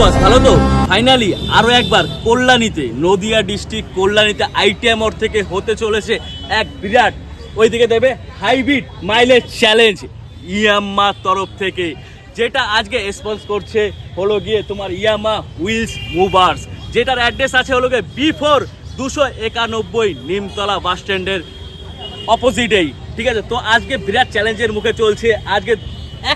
বস ভালো তো? ফাইনালি আরও একবার কল্যাণীতে, নদিয়া ডিস্ট্রিক্ট কল্যাণীতে আইটিএম মোড় থেকে হতে চলেছে এক বিরাট। ওইদিকে দেবে হাইব্রিড মাইলেজ চ্যালেঞ্জ ইয়াম্মা তরফ থেকে, যেটা আজকে স্পন্স করছে হলো গিয়ে তোমার ইয়ামা হুইলস মুভার্স যেটার অ্যাড্রেস আছে হলো গিয়ে বি ফোর দুশো একানব্বই নিমতলা বাস স্ট্যান্ডের অপোজিটেই ঠিক আছে, তো আজকে বিরাট চ্যালেঞ্জের মুখে চলছে, আজকে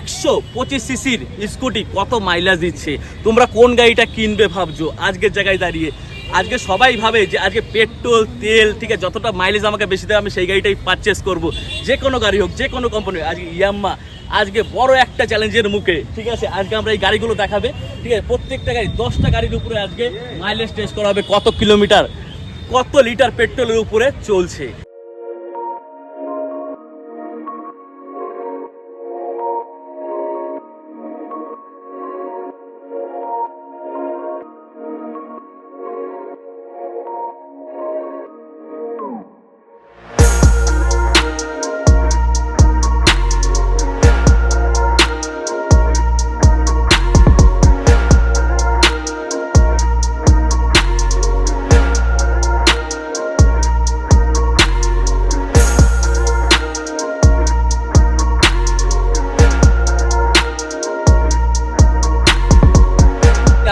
একশো পঁচিশ সিসির স্কুটি কত মাইলেজ দিচ্ছে? তোমরা কোন গাড়িটা কিনবে ভাবছ? আজকের জায়গায় দাঁড়িয়ে। আজকে সবাই ভাবে যে আজকে পেট্রোল, তেল, ঠিক আছে, যতটা মাইলেজ আমাকে বেশি দেয় আমি সেই গাড়িটাই পারচেস করব। যে কোনো গাড়ি হোক, যে কোনো কোম্পানি আজকে ইয়াম্মা, আজকে বড় একটা চ্যালেঞ্জের মুখে, ঠিক আছে, আজকে আমরা এই গাড়িগুলো দেখাবে, ঠিক আছে, প্রত্যেকটা গাড়ি, দশটা গাড়ির উপরে আজকে মাইলেজ টেস্ট করা হবে, কত কিলোমিটার কত লিটার পেট্রোলের উপরে চলছে।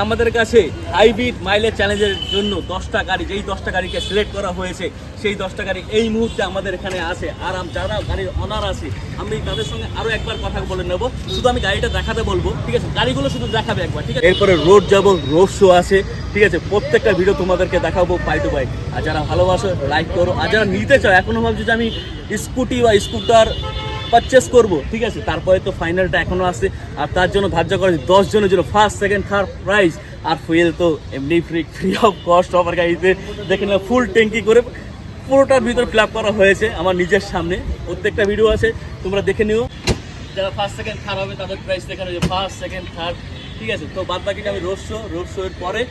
আমাদের কাছে হাইব্রিড মাইলেজ চ্যালেঞ্জের জন্য দশটা গাড়ি, যেই দশটা গাড়িকে সিলেক্ট করা হয়েছে, সেই দশটা গাড়ি এই মুহূর্তে আমাদের এখানে আছে। আর যারা গাড়ির অনার আছে, আমি তাদের সঙ্গে আরও একবার কথা বলে নেব। শুধু আমি গাড়িটা দেখাতে বলব, ঠিক আছে? গাড়িগুলো শুধু দেখাবে একবার, ঠিক আছে? এরপরে রোড যাব রোড শো আছে, ঠিক আছে? প্রত্যেকটা ভিডিও তোমাদেরকে দেখাবো পাই টু পাই আর যারা ভালোবাসো লাইক করো। আর যারা নিতে চাও, এখনও ভাবছ যে আমি স্কুটি বা স্কুটার পারচেস করব, ঠিক আছে? তারপরে তো ফাইনালটা এখনও আছে, আর তার জন্য ধার্য করা হয়েছে দশজনের জন্য ফার্স্ট সেকেন্ড থার্ড প্রাইজ আর ফুয়েল তো এমনি ফ্রি ফ্রি অফ কস্ট আমার গাড়িতে। দেখে নিলাম ফুল ট্যাঙ্কি করে পুরোটার ভিতর ফিল করা হয়েছে আমার নিজের সামনে। প্রত্যেকটা ভিডিও আছে, তোমরা দেখে নিও। যারা ফার্স্ট সেকেন্ড থার্ড হবে, তাদের প্রাইস দেখানো হয়েছে। ফার্স্ট সেকেন্ড থার্ড ঠিক আছে? তো বাদ বাকিটা আমি রোড শো রোড শো এর পরে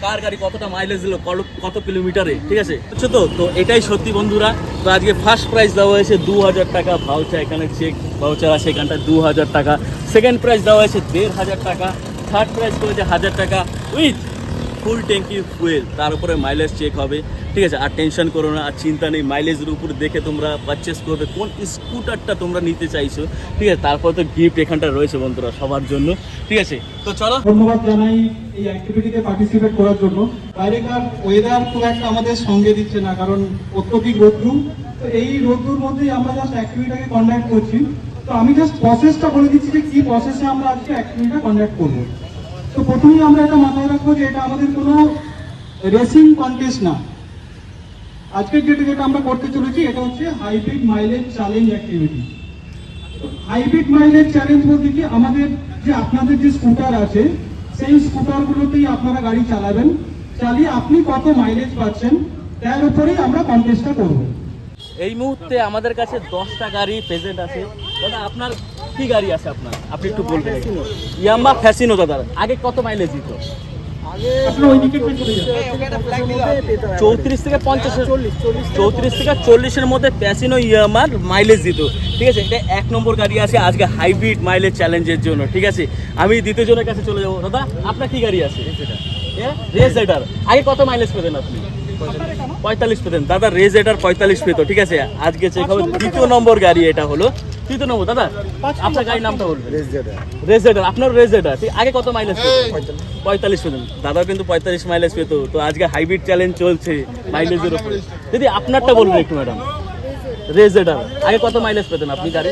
কার গাড়ি কতটা মাইলেজ দিল, কত- কিলোমিটারে ঠিক আছে? বুঝছ তো? তো এটাই সত্যি বন্ধুরা। তো আজকে ফার্স্ট প্রাইজ দেওয়া হয়েছে দু হাজার টাকা ভাউচার এখানে চেক ভাউচার আছে এখানটা দু হাজার টাকা। সেকেন্ড প্রাইজ দেওয়া হয়েছে দেড় হাজার টাকা। থার্ড প্রাইজ করেছে হাজার টাকা উইথ ফুল ট্যাঙ্কি ফুয়েল তার উপরে মাইলেজ চেক হবে। ঠিক আছে, আর টেনশন করো না, আর চিন্তা নেই মাইলেজের উপর দেখে তোমরা পারচেস করবে, কোন স্কুটারটা তোমরা নিতে চাইছো, ঠিক আছে? তারপর তো গিফট এখানটা রয়েছে বন্ধুরা সবার জন্য, ঠিক আছে? তো চলো। ধন্যবাদ জানাই এই অ্যাক্টিভিটিতে পার্টিসিপেট করার জন্য। বাইরেকার ওয়েদার খুব একটা আমাদের সঙ্গে দিচ্ছে না, কারণ অত্যধিক রোদ্রু? তো এই রোদ্রুর মধ্যেই আমরা জাস্ট অ্যাক্টিভিটাকে কন্ডাক্ট করছি। তো আমি জাস্ট প্রসেসটা বলে দিচ্ছি যে কি প্রসেসে আমরা আজকে অ্যাক্টিভিটিটা কন্ডাক্ট করব। তো প্রথমেই আমরা এটা মাথায় রাখব যে এটা আমাদের কোনো রেসিং কন্টেস্ট না। আজকের যেটা যেটা আমরা করতে চলেছি এটা হচ্ছে hybrid mileage challenge activity hybrid mileage challenge বলতে কি আমাদের যে আপনাদের যে স্কুটার আছে সেই স্কুটারগুলোতেই আপনারা গাড়ি চালাবেন। চালিয়ে আপনি কত মাইলেজ পাচ্ছেন তার উপরেই আমরা কন্টেস্টটা করব। এই মুহূর্তে আমাদের কাছে দশটা গাড়ি প্রেজেন্ট আছে। দাদা আপনার কি গাড়ি আছে আপনার? আপনি একটু বলবেন। ইয়াম্বা ফ্যাসিনো দাদা। আগে কত মাইলেজ দিত? যান। চৌত্রিশ থেকে পঞ্চাশ চৌত্রিশ থেকে চল্লিশের মধ্যে প্যাসিনো ইয়ামার মাইলেজ দিত ঠিক আছে? এটা এক নম্বর গাড়ি আছে আজকে হাইব্রিড মাইলেজ চ্যালেঞ্জের জন্য। ঠিক আছে? আমি দ্বিতীয় জনের কাছে চলে যাব। দাদা আপনার কি গাড়ি আছে? রেস রাইডার আগে কত মাইলেজ পেতেন আপনি? পঁয়তাল্লিশ। পেতেন। দাদা রেজ এটার পঁয়তাল্লিশ পেতো। ঠিক আছে? আজকে চেক হবে। দ্বিতীয় নম্বর গাড়ি এটা হলো। তৃতীয় নম্বর দাদা আপনার গাড়ির নামটা বলবেন। রেজেডার আপনার রেজেডার আগে কত মাইলেজ পঁয়তাল্লিশ পেতেন। দাদাও কিন্তু পঁয়তাল্লিশ মাইলেজ পেতো। তো আজকে হাইব্রিড চ্যালেঞ্জ চলছে মাইলেজের উপরে। যদি আপনারটা বলবেন একটু ম্যাডাম রেজেডার আগে কত মাইলেজ পেতেন আপনি গাড়ি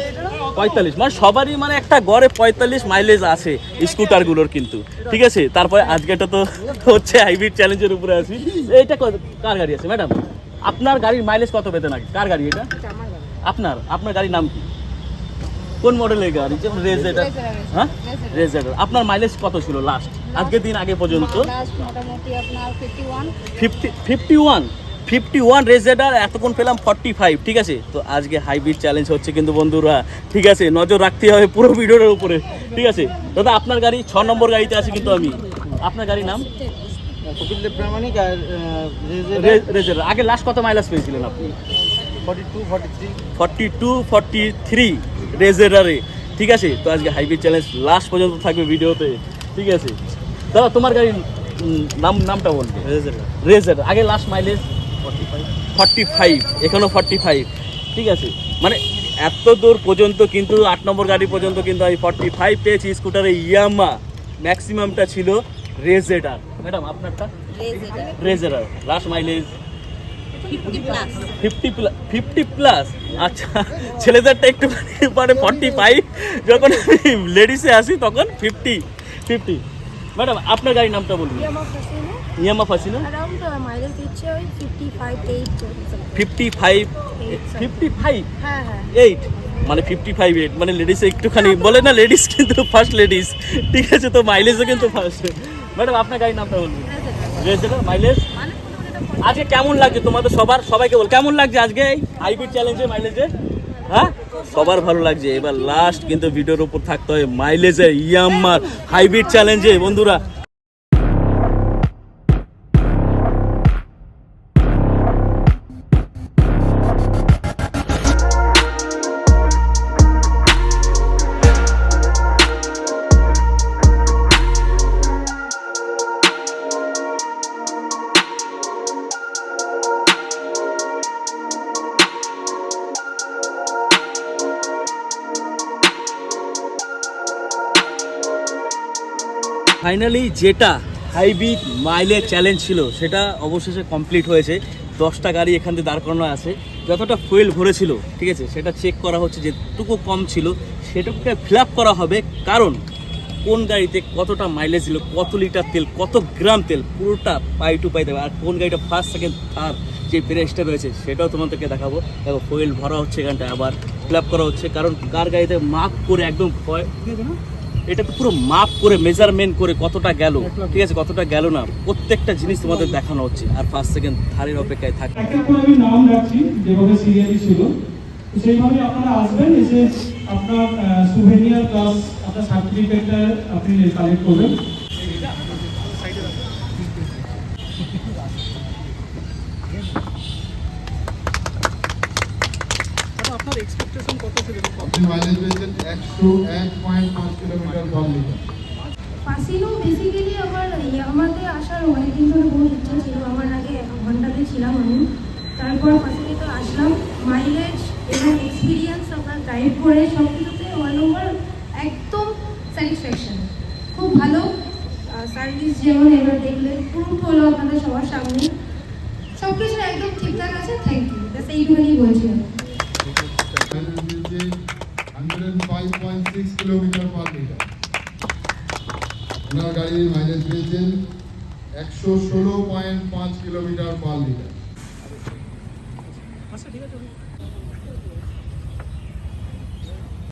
পঁয়তাল্লিশ। মানে সবারই মানে একটা গড়ে পঁয়তাল্লিশ মাইলেজ আছে স্কুটারগুলোর কিন্তু। ঠিক আছে? তারপরে আজকেটা তো হচ্ছে হাইব্রিড চ্যালেঞ্জের উপরে আছি। এইটা কার গাড়ি আছে ম্যাডাম আপনার গাড়ির মাইলেজ কত পেতেন আগে? কার গাড়ি এটা? আপনার আপনার গাড়ির নাম কি? কোন মডেলের গাড়ি? যেমন রেজেডার হ্যাঁ? রেজেডার আপনার মাইলেজ কত ছিল লাস্ট আজকের দিন আগে পর্যন্ত? লাস্ট মোটামুটি আপনার fifty one fifty fifty one fifty one রেজেডার এতক্ষণ পেলাম ফর্টি ফাইভ ঠিক আছে? তো আজকে হাইব্রিড চ্যালেঞ্জ হচ্ছে কিন্তু বন্ধুরা ঠিক আছে? নজর রাখতে হবে পুরো ভিডিওটার উপরে ঠিক আছে? দাদা আপনার গাড়ি ছ নম্বর গাড়িতে আছে কিন্তু আমি। আপনার গাড়ির নাম? আগে লাস্ট কত মাইলেজ পেয়েছিলেন আপনি? Forty two forty three forty two forty three রেজেডারে ঠিক আছে? তো আজকে হাইব্রিড চ্যালেঞ্জ লাস্ট পর্যন্ত থাকবে ভিডিওতে। ঠিক আছে? দাদা তোমার গাড়ির নাম নামটা বলবে রেজার আগে লাস্ট মাইলেজ ফর্টি ফাইভ এখনও ফর্টি ফাইভ ঠিক আছে? মানে এত দূর পর্যন্ত কিন্তু আট নম্বর গাড়ি পর্যন্ত কিন্তু আমি ফর্টি ফাইভ পেয়েছি স্কুটারে। ইয়ামা ম্যাক্সিমামটা ছিল রেজেডার ম্যাডাম আপনারটা? রেজেডার last mileage fifty plus fifty plus আচ্ছা ছেলেদেরটা একটু মানে ফর্টি ফাইভ যখন লেডিসে আসি তখন ফিফটি ফিফটি ম্যাডাম আপনার গাড়ির নামটা বলুন। Yamaha Fascino fifty five fifty five eight মানে ফিফটি ফাইভ এইট মানে লেডিস একটুখানি বলে না লেডিস কিন্তু ফার্স্ট লেডিস ঠিক আছে তো মাইলেজও কিন্তু ফার্স্ট ম্যাডাম আপনার গাড়ির নামটা বলুন। মাইলেজ আজকে কেমন লাগছে? তোমাদের সবার, সবাইকে বল, কেমন লাগছে আজকে এই হাইব্রিড চ্যালেঞ্জে মাইলেজে হ্যাঁ? সবার ভালো লাগছে। এবার লাস্ট কিন্তু ভিডিওর উপর থাকতে হয় মাইলেজে ইয়াম্মার। হাইব্রিড চ্যালেঞ্জে বন্ধুরা। ফাইনালি যেটা হাইব্রিড মাইলেজ চ্যালেঞ্জ ছিল, সেটা অবশেষে কমপ্লিট হয়েছে। দশটা গাড়ি এখান থেকে দাঁড় করানো আছে। যতটা ফুয়েল ভরেছিল, ঠিক আছে, সেটা চেক করা হচ্ছে যেটুকু কম ছিল, সেটুকুকে ফিল করা হবে। কারণ, কোন গাড়িতে কতটা মাইলেজ ছিল, কত লিটার তেল, কত গ্রাম তেল, পুরোটা পাই টু পাই দেবে। আর কোন গাড়িটা ফার্স্ট সেকেন্ড থার্ড যে প্রাইসটা রয়েছে, সেটাও তোমাদেরকে দেখাবো। দেখো ফুয়েল ভরা হচ্ছে এখানটায়। আবার ফিল করা হচ্ছে। কারণ, কার গাড়িতে মাপ করে একদম ফয়- এটা পুরো মাপ করে মেজারমেন্ট করে কতটা গেল ঠিক আছে কতটা গেল না প্রত্যেকটা জিনিস তোমাদের দেখানো হচ্ছে। আর ফার্স্ট সেকেন্ড থার্ডের অপেক্ষায় থাকে। এক এক করে আমি নাম রাখছি যেভাবে সিরিয়ালি ছিল। তো সেইভাবে আপনারা আসবেন এসে আপনার সুভেনিয়ার প্লাস আপনার সার্টিফিকেটটা আপনি কালেক্ট করবেন। আপনার কত ছিল? আপনি মাইলেজ পেয়েছেন একশো এক পয়েন্ট পাঁচ kilometre per litre Fascino basically আমার ইয়ামাতে আসার অনেকদিন ধরে বহুত ইচ্ছা ছিল। আমার আগে এক ঘন্টাতে ছিলাম আমি। তারপর ফাসিলিতে আসলাম। মাইলেজ এবং এক্সপিরিয়েন্স আপনার গাইড করে সব কিছুতে ওয়ান ওভার একদম স্যাটিসফ্যাকশন খুব ভালো। সার্ভিস যেমন এবার দেখলে প্রুফ হলো আপনাদের সবার সামনে। সব কিছু একদম ঠিকঠাক আছে থ্যাংক ইউ ব্যাস এইটুখানি বলছিলাম। মাইলেজ পেয়েছে hundred five point six kilometre per litre. আপনার গাড়ির মাইলেজ পেয়েছেন একশো ষোলো পয়েন্ট পাঁচ কিলোমিটার পার লিটার।